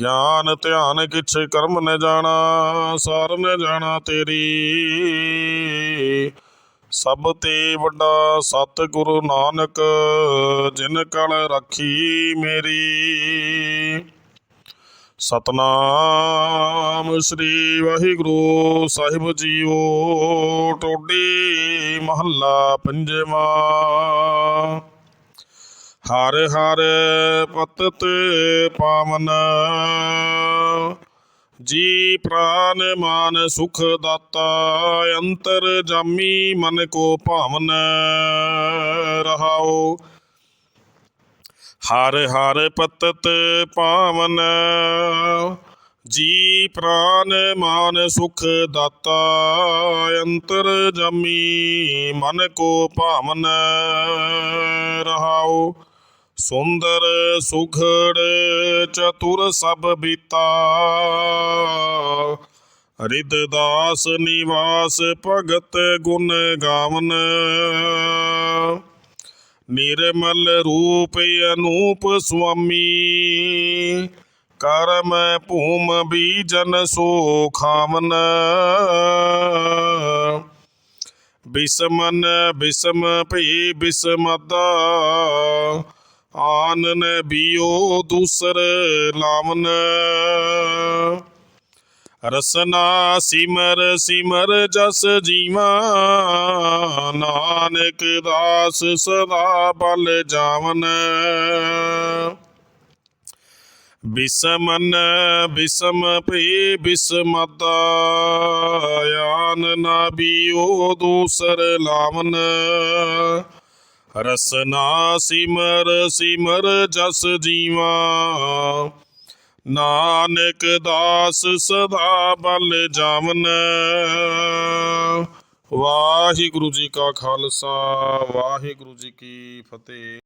ਗਿਆਨ ਧਿਆਨ ਕਿਛ ਕਰਮ ਨ ਜਾਣਾ, ਸਾਰ ਨ ਜਾਣਾ ਤੇਰੀ। ਸਭ ਤੇ ਵੱਡਾ ਸਤ ਗੁਰੂ ਨਾਨਕ, ਜਿਨ ਕਲ ਰੱਖੀ ਮੇਰੀ। ਸਤਨਾਮ ਸ੍ਰੀ ਵਾਹਿਗੁਰੂ ਸਾਹਿਬ ਜੀਓ, ਟੋਡੀ ਮਹੱਲਾ ਪੰਜਵਾਂ। ਹਰ ਹਰ ਪਤਤ ਪਾਵਨ। ਜੀ ਪ੍ਰਾਨ ਮਾਨ ਸੁਖ ਦਾਤਾ, ਅੰਤਰ ਜਾਮੀ ਮਨ ਕੋ ਭਾਵਨ ਰਹਾਓ। ਹਰ ਹਰ ਪਤਤ ਪਾਵਨ। ਜੀ ਪ੍ਰਾਨ ਮਾਨ ਸੁਖ ਦਾਤਾ, ਅੰਤਰ ਜਾਮੀ ਮਨ ਕੋ ਭਾਵਨ ਰਹਾਓ। ਸੁੰਦਰ ਸੁਖੜ ਚਤੁਰ ਸਭ ਬੀਤਾ। ਰਿਦ ਦਾਸ ਨਿਵਾਸ ਭਗਤ ਗੁਣ ਗਾਵਨ। ਨਿਰਮਲ ਰੂਪ ਅਨੂਪ ਸੁਆਮੀ। ਕਰਮ ਭੂਮ ਬੀਜਨ ਸੋ ਖਾਵਨ। ਬਿਸਮਨ ਬਿਸਮ ਭਈ ਬਿਸਮਦਾ। ਆਨਨ ਬੀਓ ਦੂਸਰ ਲਾਮਨ ਰਸਨਾ ਸਿਮਰ ਸਿਮਰ ਜਸ ਜੀਵਾ, ਨਾਨਕ ਦਾਸ ਸਦਾ ਬਲ ਜਾਵਨ। ਬਿਸਮਨ ਬਿਸਮ ਭਈ ਬਿਸਮਦਾ ਆਨ ਨਾ ਬੀਓ ਦੂਸਰ ਲਾਮਨ ਰਸਨਾ ਸਿਮਰ ਸਿਮਰ ਜਸ ਜੀਵਾ। ਨਾਨਕ ਦਾਸ ਸਦਾ ਬਲ ਜਾਵਨ। ਵਾਹਿਗੁਰੂ ਜੀ ਕਾ ਖਾਲਸਾ, ਵਾਹਿਗੁਰੂ ਜੀ ਕੀ ਫਤਿਹ।